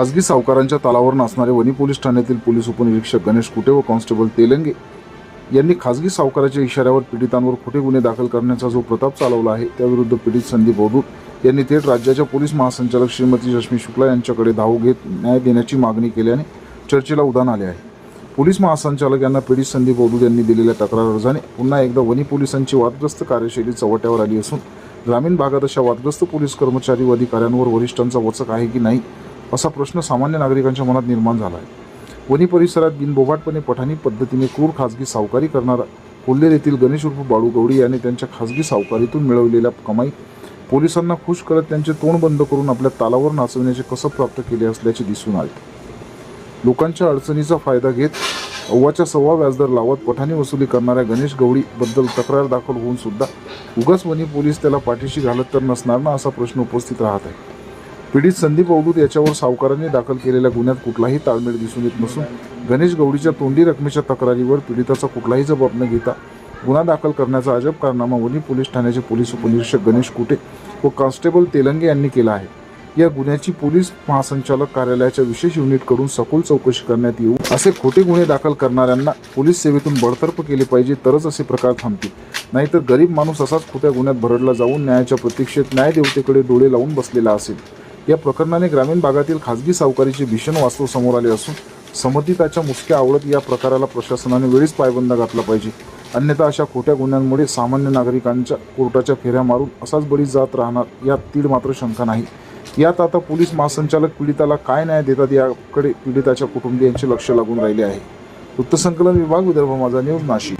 खासगी सावकारांच्या तालावरून असणारे वनी पोलीस ठाण्यातील पोलीस उपनिरीक्षक गणेश कुटे व कॉन्स्टेबल तेलंगे यांनी खासगी सावकाराच्या इशाऱ्यावर पीडितांवर खोटे गुन्हे दाखल करण्याचा जो प्रताप चालवला आहे त्याविरुद्ध पीडित संदीप अवधूत यांनी थेट राज्याच्या पोलीस महासंचालक श्रीमती रश्मी शुक्ला यांच्याकडे धाव घेत न्याय देण्याची मागणी केल्याने चर्चेला उधाण आले आहे. पोलीस महासंचालक यांना पीडित संदीप अवधूत यांनी दिलेल्या तक्रार अर्जाने पुन्हा एकदा वनी पोलिसांची वादग्रस्त कार्यशैली चव्हाट्यावर आली असून ग्रामीण भागात अशा वादग्रस्त पोलीस कर्मचारी व अधिकाऱ्यांवर वरिष्ठांचा वचक आहे की नाही असा प्रश्न सामान्य नागरिकांच्या मनात निर्माण झाला आहे वनी परिसरात बिनबोभाटपणे पठाणी पद्धतीने क्रूर खाजगी सावकारी करणारा कोल्हेर येथील गणेश उर्फ बाळू गवडी याने त्यांच्या खाजगी सावकारीतून मिळवलेल्या कमाई पोलिसांना खुश करत त्यांचे तोंड बंद करून आपल्या तालावर नाचविण्याचे कसं प्राप्त केले असल्याचे दिसून आले. लोकांच्या अडचणीचा फायदा घेत अव्वाच्या सव्वा व्याजदर लावत पठाणी वसुली करणाऱ्या गणेश गवडीबद्दल तक्रार दाखल होऊन सुद्धा उगाच वनी पोलीस त्याला पाठीशी घालत तर नसणार ना असा प्रश्न उपस्थित राहत आहे. पीडित संदीप अवधूत याच्यावर सावकारांनी दाखल केलेल्या गुन्ह्यात कुठलाही ताळमेळ दिसून येत नसून गणेश गवडीच्या तोंडी रकमेच्या तक्रारीवर पीडिताचा कुठलाही जबाब न घेता गुन्हा दाखल करण्याचा अजब कारनामा वनी पोलीस ठाण्याचे पोलीस उपनिरीक्षक गणेश कुटे व कॉन्स्टेबल तेलंगे यांनी केला आहे. या गुन्ह्याची पोलीस महासंचालक कार्यालयाच्या विशेष युनिटकडून सखोल चौकशी करण्यात येऊ. असे खोटे गुन्हे दाखल करणाऱ्यांना पोलीस सेवेतून बडतर्फ केले पाहिजे तरच असे प्रकार थांबतील. नाहीतर गरीब माणूस असाच खोट्या गुन्ह्यात भरडला जाऊन न्यायाच्या प्रतीक्षेत न्यायदेवतेकडे डोळे लावून बसलेला असेल. या प्रकरणाने ग्रामीण भागातील खाजगी सावकारीचे भीषण वास्तव समोर आले असून समतीताच्या मुसक्या आवडत या प्रकाराला प्रशासनाने वेळीच पायबंद घातला पाहिजे. अन्यथा अशा खोट्या गुन्ह्यांमुळे सामान्य नागरिकांच्या कोर्टाच्या फेऱ्या मारून असाच बळी जात राहणार यात तीड मात्र शंका नाही. यात आता पोलीस महासंचालक पीडिताला काय न्याय देतात याकडे पीडिताच्या कुटुंबियांचे लक्ष लागून राहिले आहे. वृत्तसंकलन विभाग विदर्भ माझा न्यूज नाशिक.